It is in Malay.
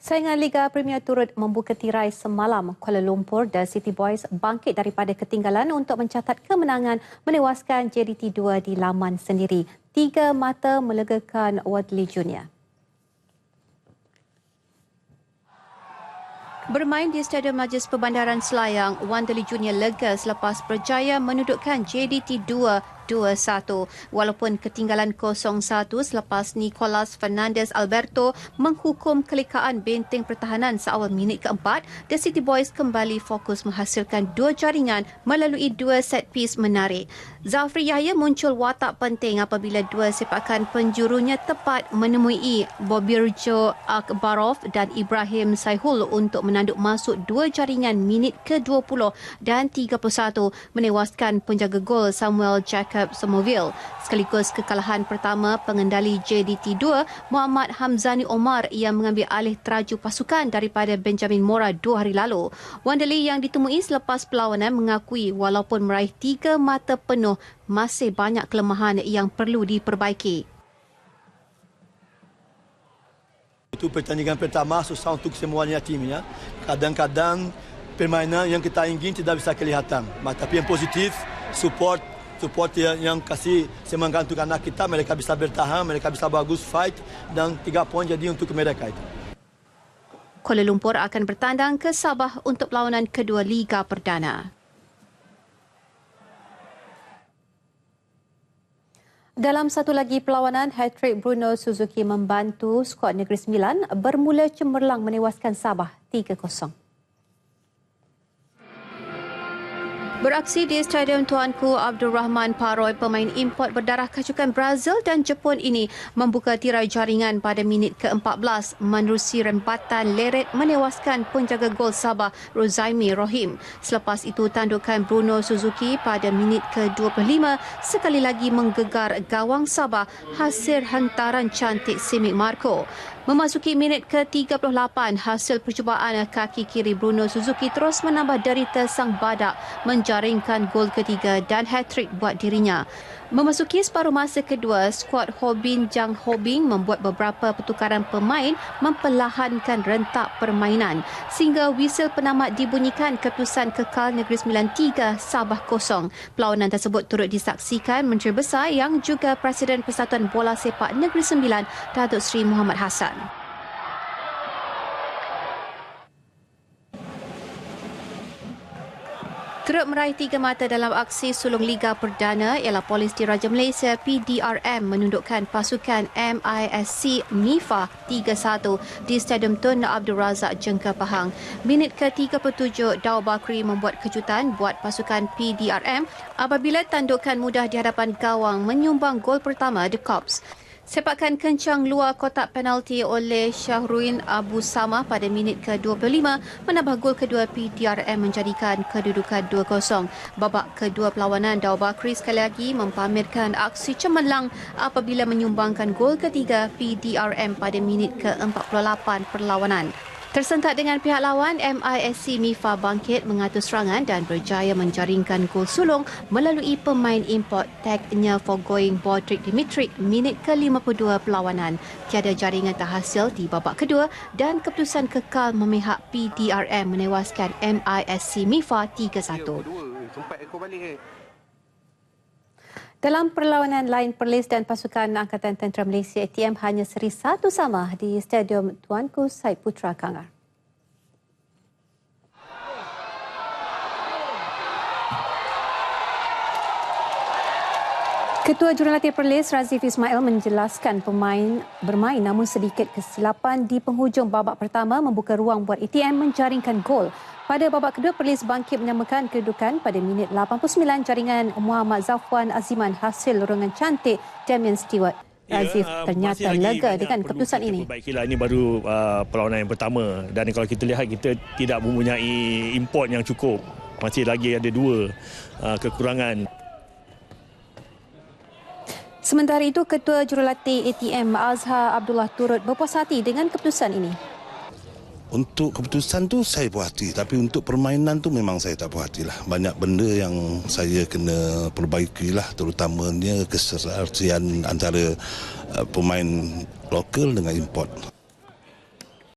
Saingan Liga Premier turut membuka tirai semalam. Kuala Lumpur dan City Boys bangkit daripada ketinggalan untuk mencatat kemenangan menewaskan JDT 2 di laman sendiri. Tiga mata melegakan Wadley Junior. Bermain di Stadium Majlis Perbandaran Selayang, Wandeli Junior lega selepas berjaya menudukkan JDT 2 2-1 walaupun ketinggalan 0-1 selepas Nicolas Fernandez Alberto menghukum kelikaan benteng pertahanan seawal minit keempat The City Boys kembali fokus menghasilkan dua jaringan melalui dua set piece menarik. Zafri Yahya muncul watak penting apabila dua sepakan penjurunya tepat menemui Bobirjo Akbarov dan Ibrahim Saihul untuk menanduk masuk dua jaringan minit ke-20 dan 31 menewaskan penjaga gol Samuel Jacob Jacob Somerville. Sekaligus kekalahan pertama pengendali JDT 2, Muhammad Hamzani Omar yang mengambil alih teraju pasukan daripada Benjamin Mora dua hari lalu. Wandeli yang ditemui selepas perlawanan mengakui walaupun meraih tiga mata penuh, masih banyak kelemahan yang perlu diperbaiki. Itu pertandingan pertama susah untuk semuanya tim ya. Kadang-kadang permainan yang kita ingin tidak bisa kelihatan. Tapi yang positif, support supporter yang kasih semangat untuk anak kita, mereka bisa bertahan, mereka bisa bagus fight dan tiga poin jadi untuk mereka itu. Kuala Lumpur akan bertandang ke Sabah untuk perlawanan kedua Liga Perdana. Dalam satu lagi perlawanan, hat-trick Bruno Suzuki membantu skuad Negeri Sembilan bermula cemerlang menewaskan Sabah 3-0. Beraksi di Stadium Tuanku Abdul Rahman Paroi, pemain import berdarah kacukan Brazil dan Jepun ini membuka tirai jaringan pada minit ke-14 menerusi rempatan leret menewaskan penjaga gol Sabah Rozaimi Rohim. Selepas itu tandukan Bruno Suzuki pada minit ke-25 sekali lagi menggegar gawang Sabah hasil hantaran cantik Simic Marco. Memasuki minit ke-38, hasil percubaan kaki kiri Bruno Suzuki terus menambah derita sang badak menjaringkan gol ketiga dan hat-trick buat dirinya. Memasuki separuh masa kedua, skuad Hobin Jang Hobing membuat beberapa pertukaran pemain memperlahankan rentak permainan sehingga whistle penamat dibunyikan keputusan kekal Negeri Sembilan 3 Sabah kosong. Perlawanan tersebut turut disaksikan Menteri Besar yang juga Presiden Persatuan Bola Sepak Negeri Sembilan Datuk Seri Muhammad Hassan. Turut meraih tiga mata dalam aksi sulung Liga Perdana ialah Polis Diraja Malaysia PDRM menundukkan pasukan MISC MIFA 3-1 di Stadium Tun Abdul Razak Jengka Pahang. Minit ke-37, Daw Bakri membuat kejutan buat pasukan PDRM apabila tandukan mudah di hadapan gawang menyumbang gol pertama The Cops. Sepakan kencang luar kotak penalti oleh Syahruin Abu Samah pada minit ke-25 menambah gol kedua PDRM menjadikan kedudukan 2-0. Babak kedua perlawanan Daw Bakri sekali lagi mempamerkan aksi cemerlang apabila menyumbangkan gol ketiga PDRM pada minit ke-48 perlawanan. Tersentak dengan pihak lawan, MISC Mifa bangkit mengatur serangan dan berjaya menjaringkan gol sulung melalui pemain import tagnya going Bodrik Dimitri minit ke-52 perlawanan. Tiada jaringan terhasil di babak kedua dan keputusan kekal memihak PDRM menewaskan MISC Mifa 3-1. Dalam perlawanan lain, Perlis dan pasukan Angkatan Tentera Malaysia ATM hanya seri satu sama di Stadium Tuanku Said Putra Kangar. Ketua Jurulatih Perlis Razif Ismail menjelaskan pemain bermain namun sedikit kesilapan di penghujung babak pertama membuka ruang buat ATM menjaringkan gol pada babak kedua, Perlis bangkit menyamakan kedudukan pada minit 89 jaringan Muhammad Zafwan Aziman hasil lorongan cantik Damien Stewart. Razif ya, ternyata lega dengan keputusan ini. Perbaikilah ini baru uh, perlawanan yang pertama dan kalau kita lihat kita tidak mempunyai import yang cukup. Masih lagi ada dua uh, kekurangan. Sementara itu, Ketua Jurulatih ATM Azhar Abdullah turut berpuas hati dengan keputusan ini. Untuk keputusan tu saya puas hati tapi untuk permainan tu memang saya tak puas hati lah. Banyak benda yang saya kena perbaiki lah terutamanya keserasian antara uh, pemain lokal dengan import.